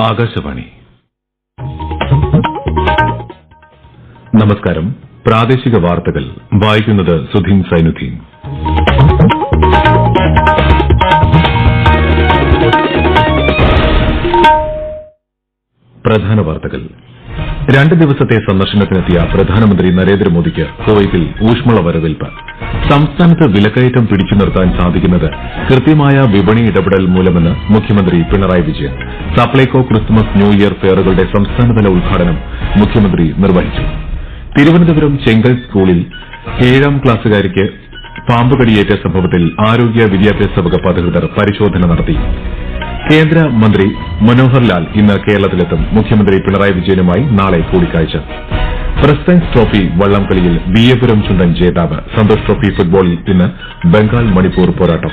ആകാശവാണി. നമസ്കാരം. പ്രാദേശിക വാർത്തകൾ വായിക്കുന്നത് സുധീൻ സൈനുദ്ദീൻ. പ്രധാന വാർത്തകൾ. രണ്ട് ദിവസത്തെ സന്ദർശനത്തിനെത്തിയ പ്രധാനമന്ത്രി നരേന്ദ്രമോദിക്ക് കുവൈത്തിൽ ഊഷ്മള വരവേൽപ്പ്. സംസ്ഥാനത്ത് വിലക്കയറ്റം പിടിച്ചു നിർത്താൻ സാധിക്കുന്നത് കൃത്യമായ വിപണി ഇടപെടൽ മൂലമെന്ന് മുഖ്യമന്ത്രി Pinarayi Vijayan Supplyco Christmas new year ഫെയറുകളുടെ സംസ്ഥാനതല ഉദ്ഘാടനം മുഖ്യമന്ത്രി നിർവഹിച്ചു. തിരുവനന്തപുരം ചെങ്കൽ സ്കൂളിൽ ഏഴാം ക്ലാസ്സുകാരിക്ക് പാമ്പുകടിയേറ്റ സംഭവത്തിൽ ആരോഗ്യ വിദ്യാഭ്യാസ വകുപ്പ് അധികൃതർ പരിശോധന നടത്തി. കേന്ദ്ര മന്ത്രി മനോഹർ ലാൽ ഇന്ന് കേരളത്തിലെത്തും. മുഖ്യമന്ത്രി പിണറായി വിജയനുമായി നാളെ കൂടിക്കാഴ്ച. പ്രസിഡന്റ്സ് ട്രോഫി വള്ളംകളിയിൽ വിയപുരം ചുണ്ടൻ ജേതാവ് സന്തോഷ് ട്രോഫി ഫുട്ബോളിൽ ഇന്ന് ബംഗാൾ മണിപ്പൂർ പോരാട്ടം.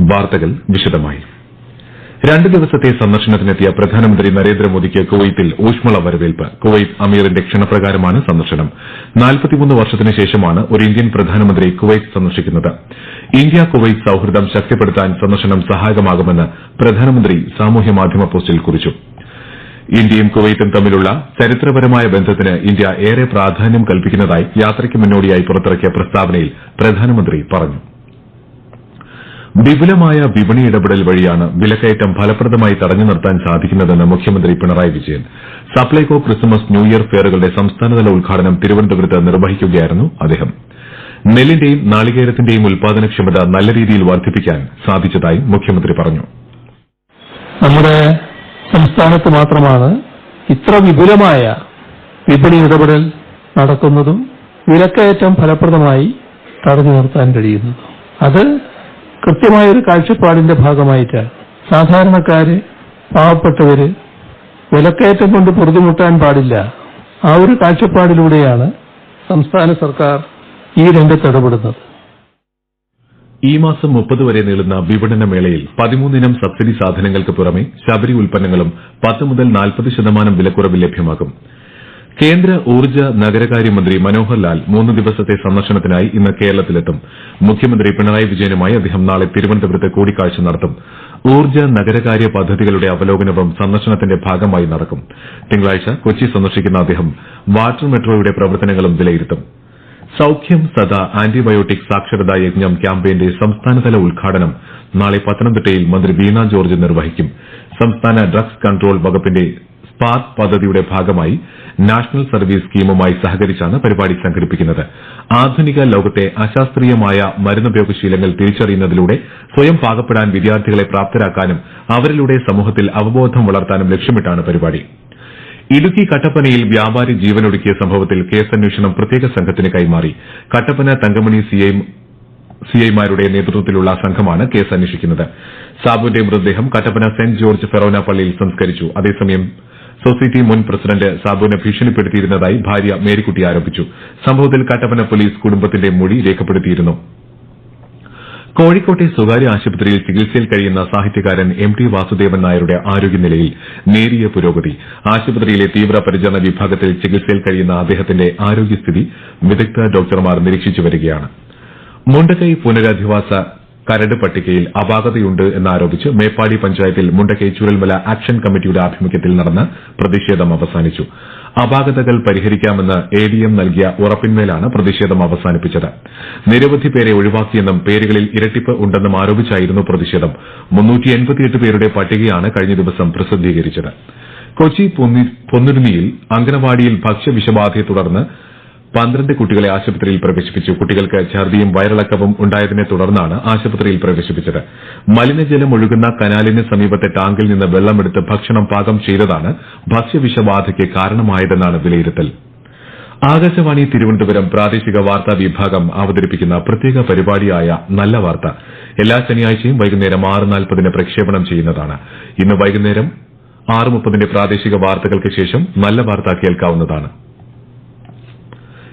വാർത്തകൾ വിശദമായി. രണ്ട് ദിവസത്തെ സന്ദർശനത്തിനെത്തിയ പ്രധാനമന്ത്രി നരേന്ദ്രമോദിക്ക് കുവൈത്തിൽ ഊഷ്മള വരവേൽപ്പ്. കുവൈത്ത് അമീറിന്റെ ക്ഷണപ്രകാരമാണ് സന്ദർശനം. നാൽപ്പത്തിമൂന്ന് വർഷത്തിന് ശേഷമാണ് ഒരു ഇന്ത്യൻ പ്രധാനമന്ത്രി കുവൈത്ത് സന്ദർശിക്കുന്നത്. ഇന്ത്യ കുവൈത്ത് സൌഹൃദം ശക്തിപ്പെടുത്താൻ സന്ദർശനം സഹായകമാകുമെന്ന് പ്രധാനമന്ത്രി സാമൂഹ്യ മാധ്യമ പോസ്റ്റിൽ കുറിച്ചു. ഇന്ത്യയും കുവൈത്തും തമ്മിലുള്ള ചരിത്രപരമായ ബന്ധത്തിന് ഇന്ത്യ ഏറെ പ്രാധാന്യം കൽപ്പിക്കുന്നതായി യാത്രയ്ക്ക് മുന്നോടിയായി പുറത്തിറക്കിയ പ്രസ്താവനയിൽ പ്രധാനമന്ത്രി പറഞ്ഞു. വിപുലമായ വിപണി ഇടപെടൽ വഴിയാണ് വിലക്കയറ്റം ഫലപ്രദമായി തടഞ്ഞു നിർത്താൻ സാധിക്കുന്നതെന്ന് മുഖ്യമന്ത്രി Pinarayi Vijayan. Supplyco Christmas new year ഫെയറുകളുടെ സംസ്ഥാനതല ഉദ്ഘാടനം തിരുവനന്തപുരത്ത് നിർവഹിക്കുകയായിരുന്നു അദ്ദേഹം. നെല്ലിന്റെയും നാളികേരത്തിന്റെയും ഉൽപാദനക്ഷമത നല്ല രീതിയിൽ വർദ്ധിപ്പിക്കാൻ സാധിച്ചതായി മുഖ്യമന്ത്രി പറഞ്ഞു. നമ്മുടെ സംസ്ഥാനത്ത് മാത്രമാണ് ഇത്ര വിപുലമായ വിപണി ഇടപെടൽ നടക്കുന്നതും വിലക്കയറ്റം ഫലപ്രദമായി തടഞ്ഞു നിർത്താൻ കഴിയുന്നതും. അത് കൃത്യമായൊരു കാഴ്ചപ്പാടിന്റെ ഭാഗമായിട്ട് സാധാരണക്കാര് പാവപ്പെട്ടവര് വിലക്കയറ്റം കൊണ്ട് പൊറുതിമുട്ടാൻ പാടില്ല. ആ ഒരു കാഴ്ചപ്പാടിലൂടെയാണ് സംസ്ഥാന സർക്കാർ ഈ രംഗത്ത് ഇടപെടുന്നത്. ഈ മാസം മുപ്പത് വരെ നീളുന്ന വിപണന മേളയിൽ പതിമൂന്നിനം സബ്സിഡി സാധനങ്ങൾക്ക് പുറമെ ശബരി ഉൽപ്പന്നങ്ങളും പത്ത് മുതൽ നാൽപ്പത് ശതമാനം വിലക്കുറവ് ലഭ്യമാകും. കേന്ദ്ര ഊർജ നഗരകാര്യമന്ത്രി മനോഹർ ലാൽ മൂന്ന് ദിവസത്തെ സന്ദർശനത്തിനായി ഇന്ന് കേരളത്തിലെത്തും. മുഖ്യമന്ത്രി പിണറായി വിജയനുമായി അദ്ദേഹം നാളെ തിരുവനന്തപുരത്ത് കൂടിക്കാഴ്ച നടത്തും. ഊർജ നഗരകാര്യ പദ്ധതികളുടെ അവലോകനവും സന്ദർശനത്തിന്റെ ഭാഗമായി നടക്കും. തിങ്കളാഴ്ച കൊച്ചി സന്ദർശിക്കുന്ന അദ്ദേഹം വാട്ടർ മെട്രോയുടെ പ്രവർത്തനങ്ങളും വിലയിരുത്തും. സൌഖ്യം സദാ ആന്റിബയോട്ടിക് സാക്ഷരതാ യജ്ഞം ക്യാമ്പയിന്റെ സംസ്ഥാനതല ഉദ്ഘാടനം നാളെ പത്തനംതിട്ടയിൽ മന്ത്രി വീണ ജോർജ് നിർവഹിക്കും. സംസ്ഥാന ഡ്രഗ്സ് കൺട്രോൾ വകുപ്പിന്റെ സ്പാർക്ക് പദ്ധതിയുടെ ഭാഗമായി നാഷണൽ സർവീസ് സ്കീമുമായി സഹകരിച്ചാണ് പരിപാടി സംഘടിപ്പിക്കുന്നത്. ആധുനിക ലോകത്തെ അശാസ്ത്രീയമായ മരുന്നുപയോഗ ശീലങ്ങൾ തിരിച്ചറിയുന്നതിലൂടെ സ്വയം പാകപ്പെടാൻ വിദ്യാർത്ഥികളെ പ്രാപ്തരാക്കാനും അവരിലൂടെ സമൂഹത്തിൽ അവബോധം വളർത്താനും ലക്ഷ്യമിട്ടാണ് പരിപാടി. ഇടുക്കി കട്ടപ്പനയിൽ വ്യാപാരി ജീവനൊടുക്കിയ സംഭവത്തിൽ കേസന്വേഷണം പ്രത്യേക സംഘത്തിന് കൈമാറി. കട്ടപ്പന തങ്കമണി സിഐ സിഐമാരുടെ നേതൃത്വത്തിലുള്ള സംഘമാണ് കേസ് അന്വേഷിക്കുന്നത് സാബുവിന്റെ മൃതദേഹം കട്ടപ്പന സെന്റ് ജോർജ് ഫെറോന പള്ളിയിൽ സംസ്കരിച്ചു. അതേസമയം സൊസൈറ്റി മുൻ പ്രസിഡന്റ് സാബുവിനെ ഭീഷണിപ്പെടുത്തിയിരുന്നതായി ഭാര്യ മേരിക്കുട്ടി ആരോപിച്ചു. സംഭവത്തിൽ കട്ടപ്പന പോലീസ് കുടുംബത്തിന്റെ മൊഴി രേഖപ്പെടുത്തിയിരുന്നു. കോഴിക്കോട്ടെ സ്വകാര്യ ആശുപത്രിയിൽ ചികിത്സയിൽ കഴിയുന്ന സാഹിത്യകാരൻ എം ടി വാസുദേവൻ നായരുടെ ആരോഗ്യനിലയിൽ നേരിയ പുരോഗതി. ആശുപത്രിയിലെ തീവ്രപരിചരണ വിഭാഗത്തിൽ ചികിത്സയിൽ കഴിയുന്ന അദ്ദേഹത്തിന്റെ ആരോഗ്യസ്ഥിതി വിദഗ്ധ ഡോക്ടർമാർ നിരീക്ഷിച്ചു വരികയാണ്. മുണ്ടക്കൈ പുനരധിവാസ കരട് പട്ടികയിൽ അപാകതയുണ്ട് എന്നാരോപിച്ച് മേപ്പാടി പഞ്ചായത്തിൽ മുണ്ടക്കൈ ചുരൽമല ആക്ഷൻ കമ്മിറ്റിയുടെ ആഭിമുഖ്യത്തിൽ നടന്ന പ്രതിഷേധം അവസാനിച്ചു. അപാകതകൾ പരിഹരിക്കാമെന്ന് എ ഡി എം നൽകിയ ഉറപ്പിന്മേലാണ് പ്രതിഷേധം അവസാനിപ്പിച്ചത്. നിരവധി പേരെ ഒഴിവാക്കിയെന്നും പേരുകളിൽ ഇരട്ടിപ്പ് ഉണ്ടെന്നും ആരോപിച്ചായിരുന്നു പ്രതിഷേധം. പേരുടെ പട്ടികയാണ് കഴിഞ്ഞ ദിവസം പ്രസിദ്ധീകരിച്ചത്. കൊച്ചി പൊന്നുരുമിയിൽ അങ്കണവാടിയിൽ ഭക്ഷ്യവിഷബാധയെ തുടർന്ന് പന്ത്രണ്ട് കുട്ടികളെ ആശുപത്രിയിൽ പ്രവേശിപ്പിച്ചു. കുട്ടികൾക്ക് ഛർദിയും വയറിളക്കവും ഉണ്ടായതിനെ തുടർന്നാണ് ആശുപത്രിയിൽ പ്രവേശിപ്പിച്ചത്. മലിനജലം ഒഴുകുന്ന കനാലിന് സമീപത്തെ ടാങ്കിൽ നിന്ന് വെള്ളമെടുത്ത് ഭക്ഷണം പാകം ചെയ്തതാണ് ഭക്ഷ്യവിഷബാധയ്ക്ക് കാരണമായതെന്നാണ് വിലയിരുത്തൽ. ആകാശവാണി തിരുവനന്തപുരം പ്രാദേശിക വാർത്താ വിഭാഗം അവതരിപ്പിക്കുന്ന പ്രത്യേക പരിപാടിയായ നല്ല വാർത്ത. എല്ലാ ശനിയാഴ്ചയും വൈകുന്നേരം ആറ് നാൽപ്പതിന് പ്രക്ഷേപണം ചെയ്യുന്നതാണ്. ഇന്ന് വൈകുന്നേരം ആറ് മുപ്പതിന്റെ പ്രാദേശിക വാർത്തകൾക്ക് ശേഷം നല്ല വാർത്ത കേൾക്കാവുന്നതാണ്.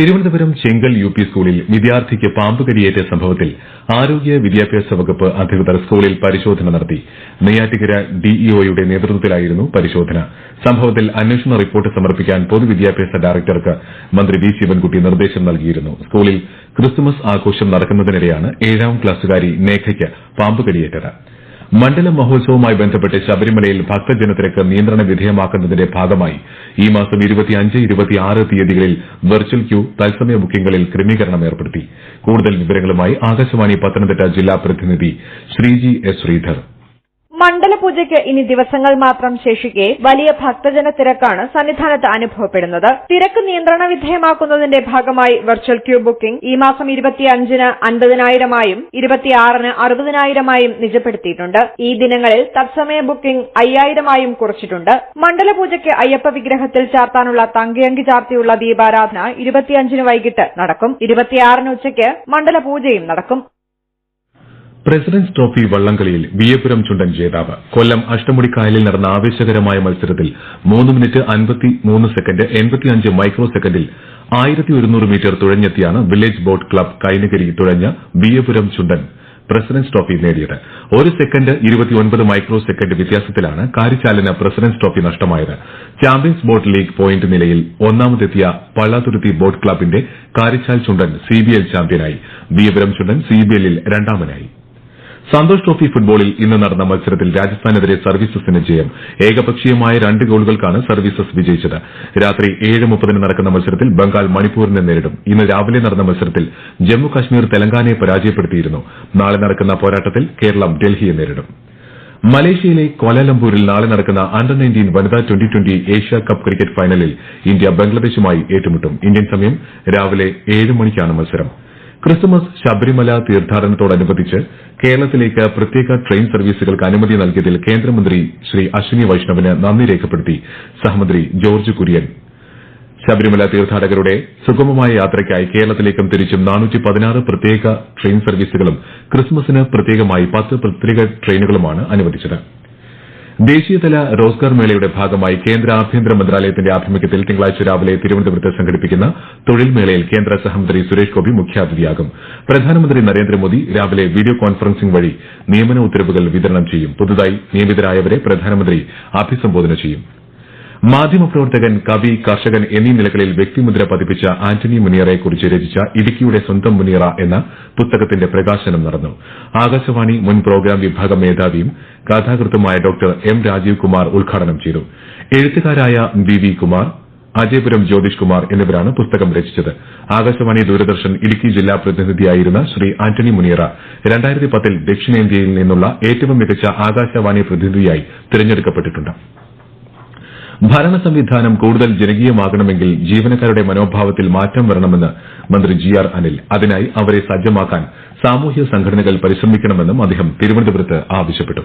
തിരുവനന്തപുരം ചെങ്കൽ യു പി സ്കൂളിൽ വിദ്യാർത്ഥിക്ക് പാമ്പ് കടിയേറ്റ സംഭവത്തിൽ ആരോഗ്യ വിദ്യാഭ്യാസ വകുപ്പ് അധികൃതർ സ്കൂളിൽ പരിശോധന നടത്തി. നെയ്യാറ്റിക്കര ഡിഇഒയുടെ നേതൃത്വത്തിലായിരുന്നു പരിശോധന. സംഭവത്തിൽ അന്വേഷണ റിപ്പോർട്ട് സമർപ്പിക്കാൻ പൊതുവിദ്യാഭ്യാസ ഡയറക്ടർക്ക് മന്ത്രി വി ശിവൻകുട്ടി നിർദ്ദേശം നൽകിയിരുന്നു. സ്കൂളിൽ ക്രിസ്തുമസ് ആഘോഷം നടക്കുന്നതിനിടെയാണ് ഏഴാം ക്ലാസ്സുകാരി നേഖയ്ക്ക് പാമ്പ് കടിയേറ്റത് മണ്ഡല മഹോത്സവവുമായി ബന്ധപ്പെട്ട് ശബരിമലയിൽ ഭക്തജനത്തിരക്ക് നിയന്ത്രണ വിധേയമാക്കുന്നതിന്റെ ഭാഗമായി ഈ മാസം തീയതികളിൽ വെർച്വൽ ക്യൂ തത്സമയ ബുക്കിംഗുകളിൽ ക്രമീകരണം ഏർപ്പെടുത്തി. കൂടുതൽ വിവരങ്ങളുമായി ആകാശവാണി പത്തനംതിട്ട ജില്ലാ പ്രതിനിധി ശ്രീജി എസ് ശ്രീധർ. മണ്ഡലപൂജയ്ക്ക് ഇനി ദിവസങ്ങൾ മാത്രം ശേഷിക്കെ വലിയ ഭക്തജന തിരക്കാണ് സന്നിധാനത്ത് അനുഭവപ്പെടുന്നത്. തിരക്ക് നിയന്ത്രണ വിധേയമാക്കുന്നതിന്റെ ഭാഗമായി വെർച്വൽ ക്യൂ ബുക്കിംഗ് ഈ മാസം ഇരുപത്തിയഞ്ചിന് അൻപതിനായിരമായും ഇരുപത്തിയാറിന് അറുപതിനായിരമായും നിജപ്പെടുത്തിയിട്ടുണ്ട്. ഈ ദിനങ്ങളിൽ തത്സമയ ബുക്കിംഗ് അയ്യായിരമായും കുറച്ചിട്ടുണ്ട്. മണ്ഡലപൂജയ്ക്ക് അയ്യപ്പ വിഗ്രഹത്തിൽ ചാർത്താനുള്ള തങ്കയങ്കി ചാർത്തിയുള്ള ദീപാരാധന ഇരുപത്തിയഞ്ചിന് വൈകിട്ട് നടക്കും. ഇരുപത്തിയാറിന് ഉച്ചയ്ക്ക് മണ്ഡലപൂജയും നടക്കും. പ്രസിഡന്റ്സ് ട്രോഫി വള്ളംകളിയിൽ വിയപുരം ചുണ്ടൻ ജേതാവ് കൊല്ലം അഷ്ടമുടിക്കായലിൽ നടന്ന ആവേശകരമായ മത്സരത്തിൽ മൂന്ന് മിനിറ്റ് അൻപത്തിമൂന്ന് സെക്കൻഡ് എൺപത്തിയഞ്ച് മൈക്രോ സെക്കൻഡിൽ ആയിരത്തി ഒരുന്നൂറ് മീറ്റർ തുഴഞ്ഞെത്തിയാണ് വില്ലേജ് ബോട്ട് ക്ലബ് കൈനകരി തുഴഞ്ഞ വിയപുരം ചുണ്ടൻ പ്രസിഡന്റ്സ് ട്രോഫി നേടിയത്. ഒരു സെക്കൻഡ് ഇരുപത്തിയൊൻപത് മൈക്രോ സെക്കൻഡ് വ്യത്യാസത്തിലാണ് കാരിച്ചാലിന് പ്രസിഡന്റ്സ് ട്രോഫി നഷ്ടമായത്. ചാമ്പ്യൻസ് ബോട്ട് ലീഗ് പോയിന്റ് നിലയിൽ ഒന്നാമതെത്തിയ പള്ളാതുരുത്തി ബോട്ട് ക്ലബിന്റെ Karichal Chundan C B L ചാമ്പ്യനായി. Veeyapuram Chundan സിബിഎല്ലിൽ രണ്ടാമനായി. സന്തോഷ് ട്രോഫി ഫുട്ബോളിൽ ഇന്ന് നടന്ന മത്സരത്തിൽ രാജസ്ഥാനെതിരെ സർവീസസിന് ജയം. ഏകപക്ഷീയമായ രണ്ട് ഗോളുകൾക്കാണ് സർവീസസ് വിജയിച്ചത്. രാത്രി ഏഴ് മുപ്പതിന് നടക്കുന്ന മത്സരത്തിൽ ബംഗാൾ മണിപ്പൂരിനെ നേരിടും. ഇന്ന് രാവിലെ നടന്ന മത്സരത്തിൽ ജമ്മു കാശ്മീർ തെലങ്കാനയെ പരാജയപ്പെടുത്തിയിരുന്നു. നാളെ നടക്കുന്ന പോരാട്ടത്തിൽ കേരളം ഡൽഹിയെ നേരിടും. മലേഷ്യയിലെ കോലാലംപൂരിൽ നാളെ നടക്കുന്ന അണ്ടർ നയന്റീൻ വനിതാ twenty twenty Asia cup cricket ഫൈനലിൽ ഇന്ത്യ ബംഗ്ലാദേശുമായി ഏറ്റുമുട്ടും. ഇന്ത്യൻ സമയം രാവിലെ ഏഴ് മണിക്കാണ് മത്സരം. ക്രിസ്തുമസ് ശബരിമല തീർത്ഥാടനത്തോടനുബന്ധിച്ച് കേരളത്തിലേക്ക് പ്രത്യേക ട്രെയിൻ സർവീസുകൾക്ക് അനുമതി നൽകിയതിൽ കേന്ദ്രമന്ത്രി ശ്രീ അശ്വിനി വൈഷ്ണവിന് നന്ദി രേഖപ്പെടുത്തി സഹമന്ത്രി ജോർജ് കുര്യൻ. ശബരിമല തീർത്ഥാടകരുടെ സുഗമമായ യാത്രയ്ക്കായി കേരളത്തിലേക്കും തിരിച്ചും പ്രത്യേക ട്രെയിൻ സർവീസുകളും ക്രിസ്മസിന് പ്രത്യേകമായി പത്ത് പ്രത്യേക ട്രെയിനുകളുമാണ് അനുവദിച്ചത്. ദേശീയതല റോസ്ഗാർ മേളയുടെ ഭാഗമായി കേന്ദ്ര ആഭ്യന്തര മന്ത്രാലയത്തിന്റെ ആഭിമുഖ്യത്തിൽ തിങ്കളാഴ്ച രാവിലെ തിരുവനന്തപുരത്ത് സംഘടിപ്പിക്കുന്ന തൊഴിൽ മേളയിൽ കേന്ദ്ര സഹമന്ത്രി സുരേഷ് ഗോപി മുഖ്യാതിഥിയാകും. പ്രധാനമന്ത്രി നരേന്ദ്രമോദി രാവിലെ വീഡിയോ കോൺഫറൻസിംഗ് വഴി നിയമന ഉത്തരവുകൾ വിതരണം ചെയ്യും. പുതുതായി നിയമിതരായവരെ പ്രധാനമന്ത്രി അഭിസംബോധന ചെയ്യും. മാധ്യമപ്രവർത്തകൻ കവി കർഷകൻ എന്നീ നിലകളിൽ വ്യക്തിമുദ്ര പതിപ്പിച്ച ആന്റണി മുനിയറയെക്കുറിച്ച് രചിച്ച ഇടുക്കിയുടെ സ്വന്തം മുനിയറ എന്ന പുസ്തകത്തിന്റെ പ്രകാശനം നടന്നു. ആകാശവാണി മുൻ പ്രോഗ്രാം വിഭാഗം മേധാവിയും കഥാകൃത്തുമായ ഡോക്ടർ എം രാജീവ് കുമാർ ഉദ്ഘാടനം ചെയ്തു. എഴുത്തുകാരായ ബി വി കുമാർ അജയപുരം ജ്യോതിഷ് കുമാർ എന്നിവരാണ് പുസ്തകം രചിച്ചത്. ആകാശവാണി ദൂരദർശൻ ഇടുക്കി ജില്ലാ പ്രതിനിധിയായിരുന്ന ശ്രീ ആന്റണി മുനിയറ രണ്ടായിരത്തി പത്തിൽ ദക്ഷിണേന്ത്യയിൽ നിന്നുള്ള ഏറ്റവും മികച്ച ആകാശവാണി പ്രതിനിധിയായി തിരഞ്ഞെടുക്കപ്പെട്ടിട്ടുണ്ട്. ഭരണ സംവിധാനം കൂടുതൽ ജനകീയമാകണമെങ്കിൽ ജീവനക്കാരുടെ മനോഭാവത്തിൽ മാറ്റം വരണമെന്ന് മന്ത്രി ജി ആർ അനിൽ. അതിനായി അവരെ സജ്ജമാക്കാൻ സാമൂഹ്യ സംഘടനകൾ പരിശ്രമിക്കണമെന്നും അദ്ദേഹം തിരുവനന്തപുരത്ത് ആവശ്യപ്പെട്ടു.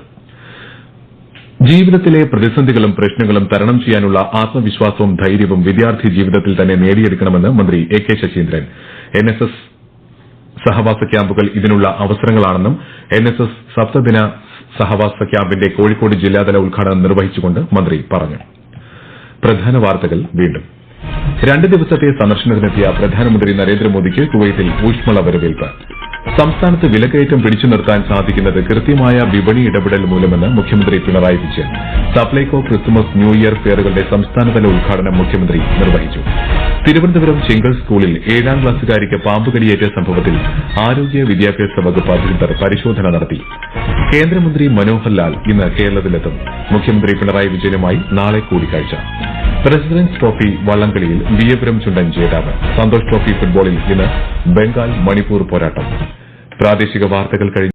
ജീവിതത്തിലെ പ്രതിസന്ധികളും പ്രശ്നങ്ങളും തരണം ചെയ്യാനുള്ള ആത്മവിശ്വാസവും ധൈര്യവും വിദ്യാർത്ഥി ജീവിതത്തിൽ തന്നെ നേടിയെടുക്കണമെന്ന് മന്ത്രി A K Saseendran. N S S S S സഹവാസ ക്യാമ്പുകൾ ഇതിനുള്ള അവസരങ്ങളാണെന്നും N S S S S സപ്തദിന സഹവാസ ക്യാമ്പിന്റെ കോഴിക്കോട് ജില്ലാതല ഉദ്ഘാടനം നിർവഹിച്ചുകൊണ്ട് മന്ത്രി പറഞ്ഞു. പ്രധാന വാർത്തകൾ വീണ്ടും. രണ്ട് ദിവസത്തെ സന്ദർശനത്തിനെത്തിയ പ്രധാനമന്ത്രി നരേന്ദ്രമോദിക്ക് കുവൈത്തിൽ ഊഷ്മള വരവേൽപ്പ്. സംസ്ഥാനത്ത് വിലക്കയറ്റം പിടിച്ചു നിർത്താൻ സാധിക്കുന്നത് കൃത്യമായ വിപണി ഇടപെടൽ മൂലമെന്ന് മുഖ്യമന്ത്രി Pinarayi Vijayan. Supplyco Christmas new year ഫെയറുകളുടെ സംസ്ഥാനതല ഉദ്ഘാടനം മുഖ്യമന്ത്രി നിർവഹിച്ചു. തിരുവനന്തപുരം ചെങ്കൽ സ്കൂളിൽ ഏഴാം ക്ലാസ്സുകാരിക്ക് പാമ്പുകടിയേറ്റ സംഭവത്തിൽ ആരോഗ്യ വിദ്യാഭ്യാസ വകുപ്പ് അധികൃതർ പരിശോധന നടത്തി. കേന്ദ്രമന്ത്രി മനോഹർ ലാൽ ഇന്ന് കേരളത്തിലെത്തും. മുഖ്യമന്ത്രി പിണറായി വിജയനുമായി നാളെ കൂടിക്കാഴ്ച. പ്രസിഡന്റ്സ് ട്രോഫി വള്ളംകളിയിൽ വിയപുരം ചുണ്ടൻ ജേതാവ് സന്തോഷ് ട്രോഫി ഫുട്ബോളിൽ ഇന്ന് ബംഗാൾ മണിപ്പൂർ പോരാട്ടം. പ്രാദേശിക വാർത്തകൾ കഴിഞ്ഞു